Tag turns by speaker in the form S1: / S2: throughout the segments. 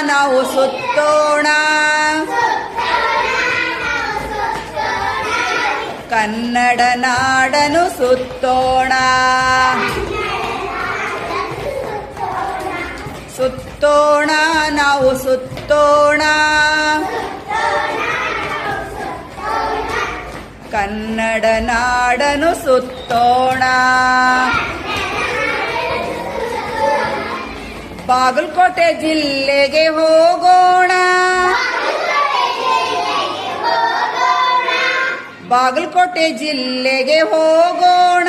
S1: ನಾವು ಸುತ್ತೋಣ. ಕನ್ನಡ ನಾಡನು ಸುತ್ತೋಣ. ಸುತ್ತೋಣ ನಾವು ಸುತ್ತೋಣ. ಕನ್ನಡ ನಾಡನು ಸುತ್ತೋಣ. ಬಾಗಲಕೋಟೆ ಜಿಲ್ಲೆಗೆ ಹೋಗೋಣ ಬಾಗಲಕೋಟೆ ಜಿಲ್ಲೆಗೆ ಹೋಗೋಣ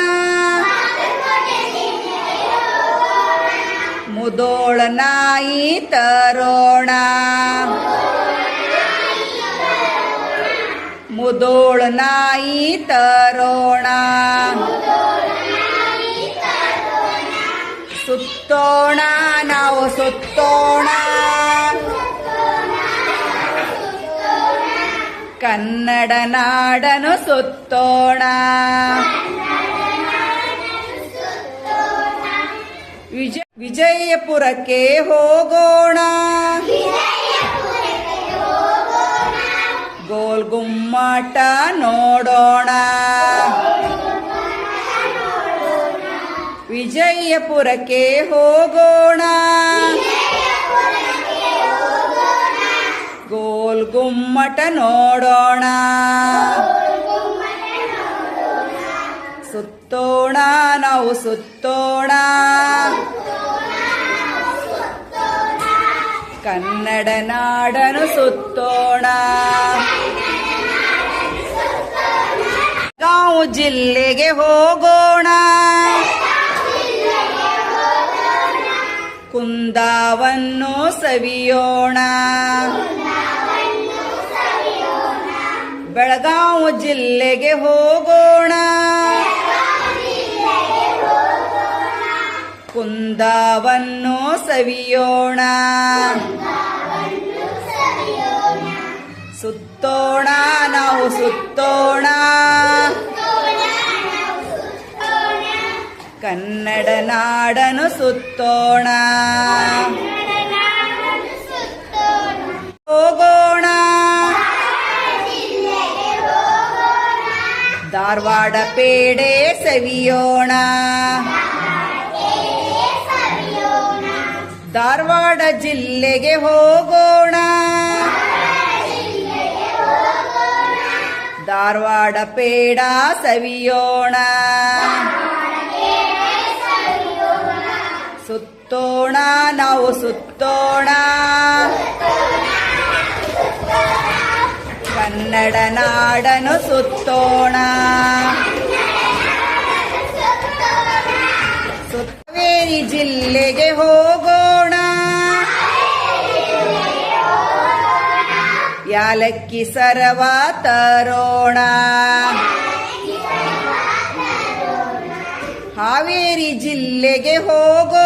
S1: ಮುದೋಳ ನಾಯಿ ತರೋಣ ಮುದೋಳ ನಾಯಿ ತರೋಣ ಸುತ್ತೋಣ ನಾವು ಸುತ್ತೋಣ. ಕನ್ನಡ ನಾಡನು ಸುತ್ತೋಣ. ವಿಜಯ ವಿಜಯಪುರಕ್ಕೆ ಹೋಗೋಣ. ಗೋಲ್ ಗುಮ್ಮಟ ನೋಡೋಣ. ವಿಜಯಪುರಕ್ಕೆ ಹೋಗೋಣ. ಗೋಲ್ ಗುಮ್ಮಟ ನೋಡೋಣ. ಸುತ್ತೋಣ ನಾವು ಸುತ್ತೋಣ. ಕನ್ನಡ ನಾಡನು ಸುತ್ತೋಣ. ಗಾಂವ್ ಜಿಲ್ಲೆಗೆ ಹೋಗೋಣ. ಕುಂದಾವನ್ನು ಸವಿಯೋಣ. ಬೆಳಗಾವಿ ಜಿಲ್ಲೆಗೆ ಹೋಗೋಣ. ಕುಂದಾವನ್ನು ಸವಿಯೋಣ. ಸುತ್ತೋಣ ನಾವು ಸುತ್ತೋಣ. ಕನ್ನಡ ನಾಡನು ಸುತ್ತೋಣ. ಹೋಗೋಣ. ಧಾರವಾಡ ಪೇಡೆ ಸವಿಯೋಣ. ಧಾರವಾಡ ಜಿಲ್ಲೆಗೆ ಹೋಗೋಣ. ಧಾರವಾಡ ಪೇಡ ಸವಿಯೋಣ. ಸುತ್ತೋಣ, ನಾವು ಸುತ್ತೋಣ. ಕನ್ನಡ ನಾಡನು ಸುತ್ತೋಣ. ಸುತ್ತವೇರಿ ಜಿಲ್ಲೆಗೆ ಹೋಗೋಣ. ಯಾಲಕ್ಕಿ ಸರವ ತರೋಣ. ಹಾವೇರಿ ಜಿಲ್ಲೆಗೆ ಹೋಗೋಣ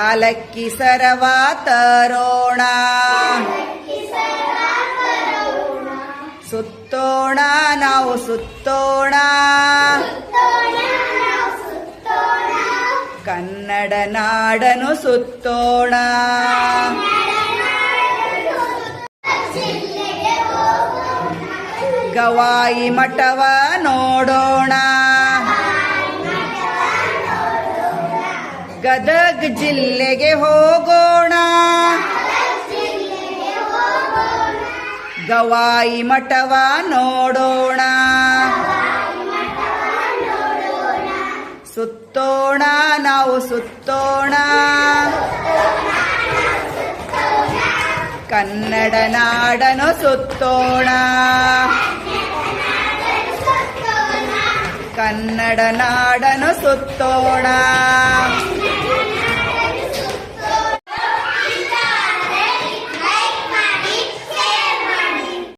S1: ಯಾಲಕ್ಕಿ ಸರವಾ ತರೋಣ ಸುತ್ತೋಣ ನಾವು ಸುತ್ತೋಣ. ಕನ್ನಡ ನಾಡನು ಸುತ್ತೋಣ. ಗವಾಯಿ ಮಠವ ನೋಡೋಣ. ಗದಗ್ ಜಿಲ್ಲೆಗೆ ಹೋಗೋಣ. ಗವಾಯಿ ಮಠವ ನೋಡೋಣ. ಸುತ್ತೋಣ ನಾವು ಸುತ್ತೋಣ. ಕನ್ನಡ ನಾಡನು ಸುತ್ತೋಣ. ಕನ್ನಡ ನಾಡನು ಸುತ್ತೋಣ.